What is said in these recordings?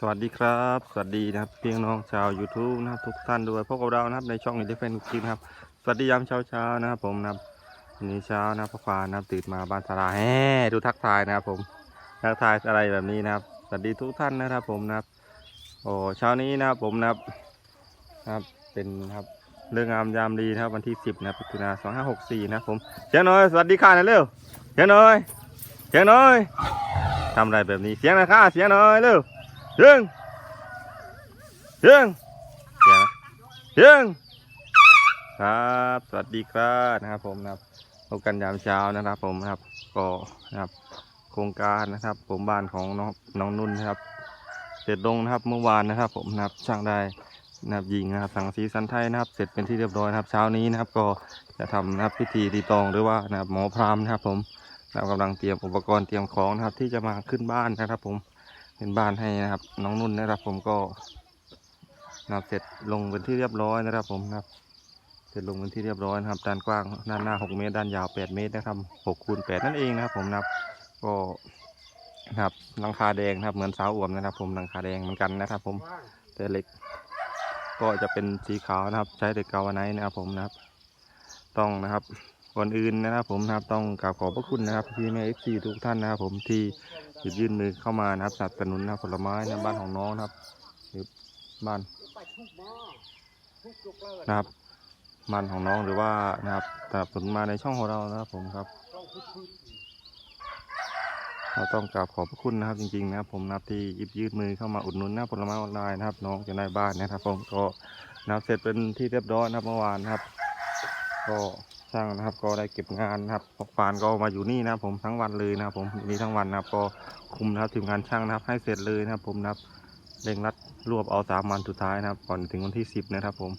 สวัสดีครับ สวัสดีนะครับพี่น้องชาว YouTube นะครับทุกท่านด้วยพบกับเรานะครับในช่องอินเดฟเฟนคลิปนะครับสวัสดียามเช้าเช้าๆนะครับผมนะครับวันนี้เช้านะครับพ่อควานนะครับตื่นมาบ้านสาราแฮ่ดูทักทายนะครับผมทักทายอะไรแบบนี้นะครับ สวัสดีทุกท่านนะครับผมนะครับโอ้เช้านี้นะครับผมนะครับนะครับเป็นนะครับเรื่องงามยามดีนะครับวันที่10นะครับพิจารณา2564นะครับผมเสียงน่อยสวัสดีค่ะนะเร็วเสียงน่อยเสียงน่อยทำอะไรแบบนี้เสียงนะค่ะเสียงน่อยเร็ว ยงเสียงเสียงเสียงครับสวัสดีครับนะครับผมนะครับพบกันยามเช้านะครับผมนะครับก็นะครับโครงการนะครับ ผมบ้านของน้องน้องนุ่นนะครับ เสร็จลงนะครับเมื่อวานนะครับ ผมนะครับช่างได้นะครับยิงนะครับสังสีสันไทยนะครับ เสร็จเป็นที่เรียบร้อยนะครับ เช้านี้นะครับ ก็จะทำนะครับพิธีตีตองหรือว่านะครับหมอพรามนะครับ ผมเรากำลังเตรียมอุปกรณ์เตรียมของนะครับ ที่จะมาขึ้นบ้านนะครับผม เป็นบ้านให้นะครับ น้องนุ่นนะครับ ผมก็นะครับเสร็จลงเป็นที่เรียบร้อยนะครับ ผมนะครับ เสร็จลงเป็นที่เรียบร้อยนะครับ ด้านกว้างด้านหน้า 6 เมตร ด้านยาว 8 เมตรนะครับ6คูณ8นั่นเองนะครับ ผมนะครับก็นะครับหลังคาแดงนะครับ เหมือนเสาอวมนะครับ ผมหลังคาแดงเหมือนกันนะครับ ผมแต่เหล็ก ก็จะเป็นสีขาวนะครับ ใช้เหล็กกาวไนท์นะครับ ผมนะครับ ต้องนะครับ ก่อนอื่นนะครับ ผมนะครับต้องกราบขอบพระคุณนะครับพี่แม่เอฟซีทุกท่านนะครับ ผมที่หยิบยื่นมือเข้ามานะครับสนับสนุนนะครับผลไม้ในบ้านของน้องนะครับหรือบ้านนะครับบ้านของน้องหรือว่านะครับสนับสนุนมาในช่องของเรานะครับผมครับเราต้องกราบขอบพระคุณนะครับจริงๆนะครับผมนะครับที่หยิบยื่นมือเข้ามาอุดหนุนน้าผลไม้ออนไลน์นะครับ น้องจะได้บ้านนะครับ ผมก็นะครับเสร็จเป็นที่เรียบร้อยนะครับเมื่อวานนะครับ ก็ ช่างนะครับ ก็ได้เก็บงานนะครับพกฟานก็มาอยู่นี่นะผมทั้งวันเลยนะผมนี่ทั้งวันนะครับก็คุมนะครับทีมงานช่างนะครับ ให้เสร็จเลยนะครับผมนะครับเร่งรัดรวบเอาสามวันสุดท้ายนะครับ ก่อนถึงวันที่สิบนะครับ ผม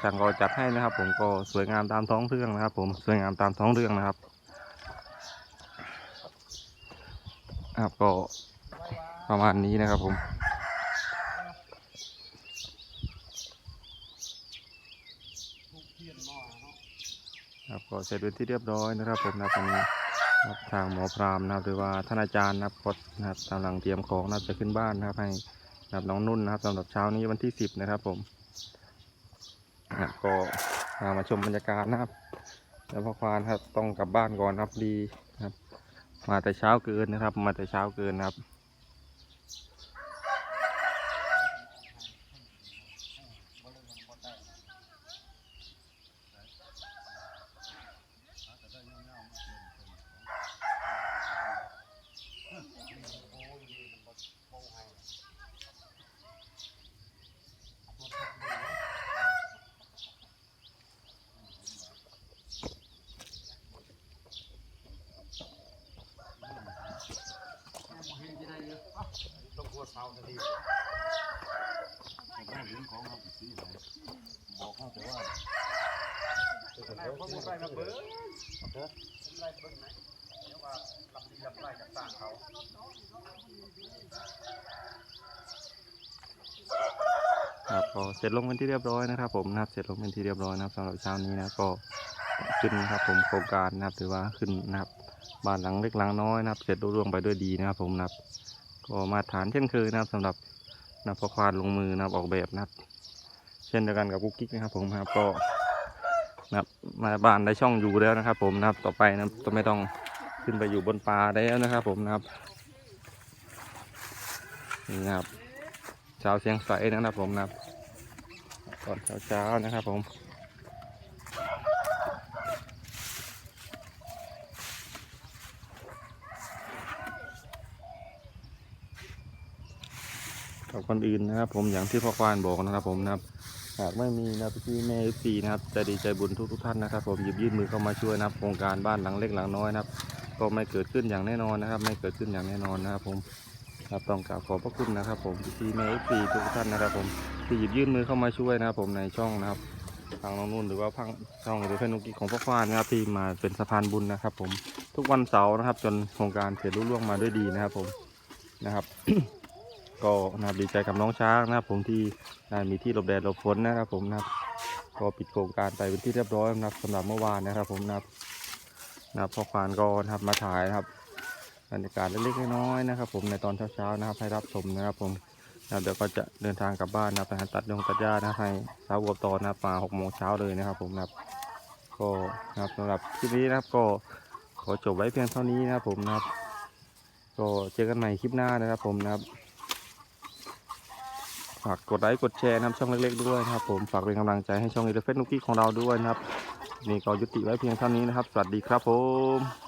ช่างก็จัดให้นะครับ ผมก็สวยงามตามท้องเรื่องนะครับ ผมสวยงามตามท้องเรื่องนะครับครับก็ประมาณนี้นะครับผม ครับก็เสร็จเป็นที่เรียบร้อยนะครับผมนะตอนนี้ครับทางหมอพรามนะครับหรือว่าท่านอาจารย์นะครับก็นะครับกำลังเตรียมของนะครับจะขึ้นบ้านนะครับ ให้นะครับน้องนุ่นนะครับสำหรับเช้านี้วันที่สิบนะครับผมนะครับก็มามาชมบรรยากาศนะครับ แล้วพ่อควานครับต้องกลับบ้านก่อนนะครับดีนะครับ มาแต่เช้าเกินนะครับ มาแต่เช้าเกินนะครับ ต้องกลัวเสาทันทีผมเห็นของเขาสีไหนบอกเขาแต่ว่าเขาพูดไปนะเบิ้งครับก็เสร็จลงเป็นที่เรียบร้อยนะครับ ผมนะครับเสร็จลงเป็นที่เรียบร้อยนะครับสำหรับเช้านี้นะก็ขึ้นนะครับ ผมโครงการนะครับถือว่าขึ้นนะครับบ้านหลังเล็กหลังน้อยนะครับ เสร็จรุ่งไปด้วยดีนะครับ ผมนะครับ ก็มาฐานเช่นเคยนะครับสำหรับนะพอควานลงมือนะครับออกแบบนะครับ เช่นเดียวกันกับกุ๊กกิ๊กนะครับผมนะครับก็นะครับมาบ้านได้ช่องอยู่แล้วนะครับ ผมนะครับต่อไปนะครับก็ไม่ต้องขึ้นไปอยู่บนป่าแล้วนะครับ ผมนะครับนี่นะครับเช้าเชียงใสนะครับผมนะครับตอนเช้าๆนะครับผม กับคนอื่นนะครับ ผมอย่างที่พ่อควานบอกนะครับ ผมนะครับหากไม่มีนะพี่แม่ฟีนะครับใจดีใจบุญทุกทุกท่านนะครับ ผมหยิบยื่นมือเข้ามาช่วยนะครับโครงการบ้านหลังเล็กหลังน้อยนะครับ ก็ไม่เกิดขึ้นอย่างแน่นอนนะครับ ไม่เกิดขึ้นอย่างแน่นอนนะครับ ผมครับต้องกราบขอบพระคุณนะครับ ผมพี่แม่ฟีทุกท่านนะครับ ผมที่หยิบยื่นมือเข้ามาช่วยนะครับ ผมในช่องนะครับทางน้องนุ่นหรือว่าพังช่องหรือเฟซนุกิของพ่อควานนะครับที่มาเป็นสะพานบุญนะครับ ผมทุกวันเสาร์นะครับ จนโครงการเสร็จรุ่ล่วงมาด้วยดีนะครับ ผมนะครับ ก็นะครับดีใจกับน้องช้างนะครับผมที่ได้มีที่หลบแดดหลบฝนนะครับผมนะครับก็ปิดโครงการไปเป็นที่เรียบร้อยนะครับสำหรับเมื่อวานนะครับผมนะครับนะครับพ่อควานก็นะครับมาถ่ายนะครับบรรยากาศเล็กๆน้อยๆนะครับ ผมในตอนเช้าๆนะครับให้รับชมนะครับผมนะเดี๋ยวก็จะเดินทางกลับบ้านนะครับไปหาตัดยงตัดหญ้านะครับให้สาวบัวตอนนะครับมาหกโมงเช้าเลยนะครับ ผมนะครับก็นะครับสำหรับคลิปนี้นะครับก็ขอจบไว้เพียงเท่านี้นะครับผมนะครับ ก็เจอกันใหม่คลิปหน้านะครับผมนะครับ ฝากกดไลค์กดแชร์นะครับช่องเล็กๆด้วยนะครับ ผมฝากเป็นกำลังใจให้ช่องอีเลฟเฟนนุกกี้ของเราด้วยนะครับนี่ก็ยุติไว้เพียงเท่านี้นะครับ สวัสดีครับผม